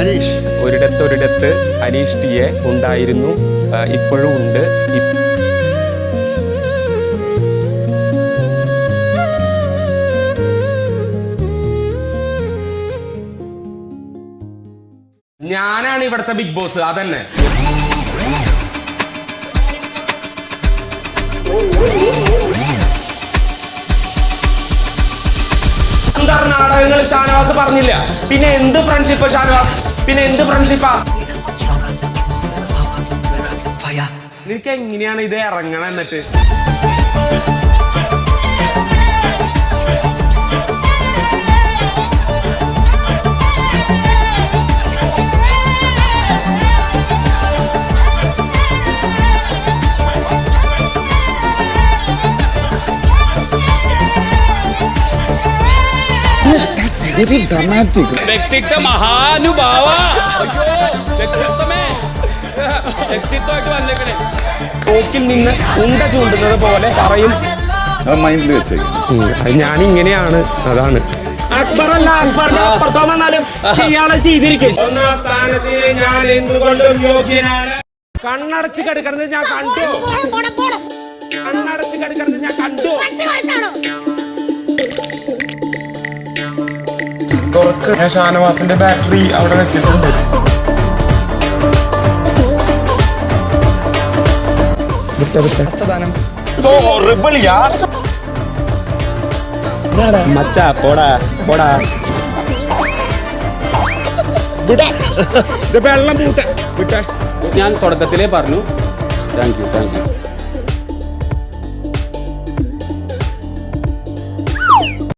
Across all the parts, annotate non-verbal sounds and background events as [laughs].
അനീഷ് ഒരിടത്തൊരിടത്ത് Aneesh T A ഉണ്ടായിരുന്നു ഇപ്പോഴും ഉണ്ട്. ഞാനാണ് ഇവിടുത്തെ ബിഗ് ബോസ്. അതന്നെ. നാടകങ്ങൾ ഷാനവാസ് പറഞ്ഞില്ല. പിന്നെ എന്ത് ഫ്രണ്ട്ഷിപ്പ് ഷാനവാസ്? പിന്നെ എന്ത് ഫ്രണ്ട്ഷിപ്പാ നിനക്ക് എങ്ങനെയാണ് ഇത് ഇറങ്ങണം എന്നിട്ട്? വെരി ഡ്രമാറ്റിക് വ്യക്തിത്വ മഹാനുഭാവ. അയ്യോ വ്യക്തിത്വമേ. വ്യക്തിത്വമായിട്ട് വന്നേക്കണേ. തോക്കിൽ നിന്ന് ഉണ്ട ചൂണ്ടുന്നത് പോലെ പറയും. മൈൻഡിൽ വെച്ചേക്കും. ഞാൻ ഇങ്ങനെയാണ് അതാണ്. അക്ബറല്ല അക്ബറിന്റെ അപ്പുറത്തോ വന്നാലും ഇയാളെ ചെയ്തിരിക്കും. ഒന്നാം സ്ഥാനത്ത് ഞാൻ എന്തുകൊണ്ടും യോഗ്യനാണ്. കണ്ണടച്ച് കിടക്കുന്നത് ഞാൻ കണ്ടു. കണ്ണടച്ച് കിടക്കുന്നത് ഞാൻ കണ്ടു. തുറക്ക് ഞാൻ ഷാനവാസിന്റെ ബാറ്ററി അവിടെ വെച്ചിട്ടുണ്ട്. മച്ചാ പോടാ പോടാ. വെള്ളം വിട്ടെ. ഞാൻ തുടക്കത്തിലേ പറഞ്ഞു. താങ്ക് യു താങ്ക് യു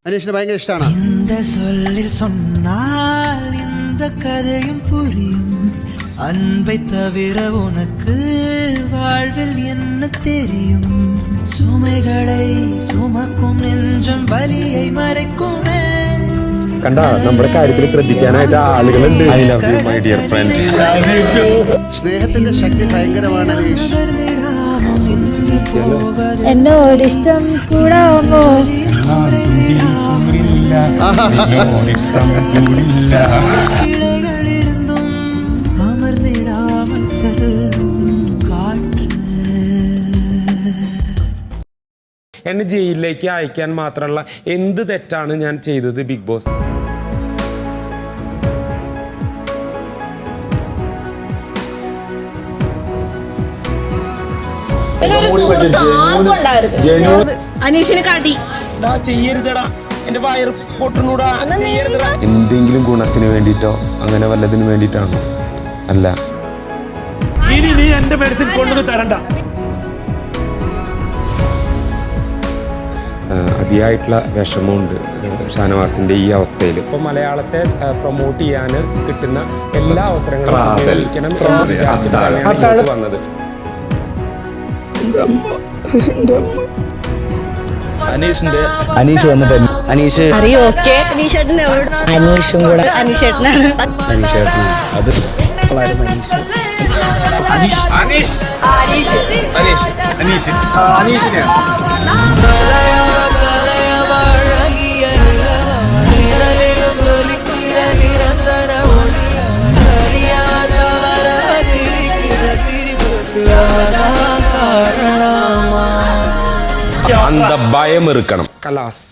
അനീഷിന് ഭയങ്കര ഇഷ്ടമാണ് இந்த சொல்லில் சொன்னால் இந்த கதையும் புரியும் அன்பை தவிர உனக்கு வாழ்வில் என்ன தெரியும் சுமைகளை சுமக்கும் நெஞ்சம் வலியை மறைக்குமே കണ്ട നമ്മുടെ കാര്യത്തിൽ ശ്രദ്ധിക്കാനായിട്ട് ആളുകളുണ്ട് I love you my dear friend സ്നേഹത്തിന്റെ ശക്തി ഭയങ്കരമാണ് അനീഷ് എന്നോടിഷ്ടം കൂടാമോ இலைகளிருந்தும் [laughs] എന്നെ ജയിലിലേക്ക് അയക്കാൻ മാത്രമല്ല എന്ത് തെറ്റാണ് ഞാൻ ചെയ്തത് ബിഗ് ബോസ്? അനീഷിനെ കാട്ടി. ചെയ്യരുതടാ. എന്റെ എന്തെങ്കിലും ഗുണത്തിന് വേണ്ടിട്ടോ അങ്ങനെ വല്ലതിനു വേണ്ടിട്ടാണോ അല്ല. ഇനി നീ എന്റെ മെഡിസിൻ കൊണ്ടു തരണ്ട. അതിയായിട്ടുള്ള വിഷമമുണ്ട് ഷാനവാസിന്റെ ഈ അവസ്ഥയിൽ ഇപ്പൊ മലയാളത്തെ പ്രൊമോട്ട് ചെയ്യാൻ കിട്ടുന്ന എല്ലാ അവസരങ്ങളും ഉപയോഗിക്കണം എന്ന് വിചാരിച്ചിട്ടാണ് ഞാൻ ഇങ്ങോട്ട് വന്നത്. അനീഷ് വന്നിട്ട് അനീഷ് അറിയോ ഓക്കെ അനീഷേട്ടൻ അനീഷും കൂടെ അനീഷേട്ടനാണ് അനീഷേട്ടനാണ് അത് വളരെ അനീഷ് അന്ത ഭയം ഇറുക്കണം കലാസ്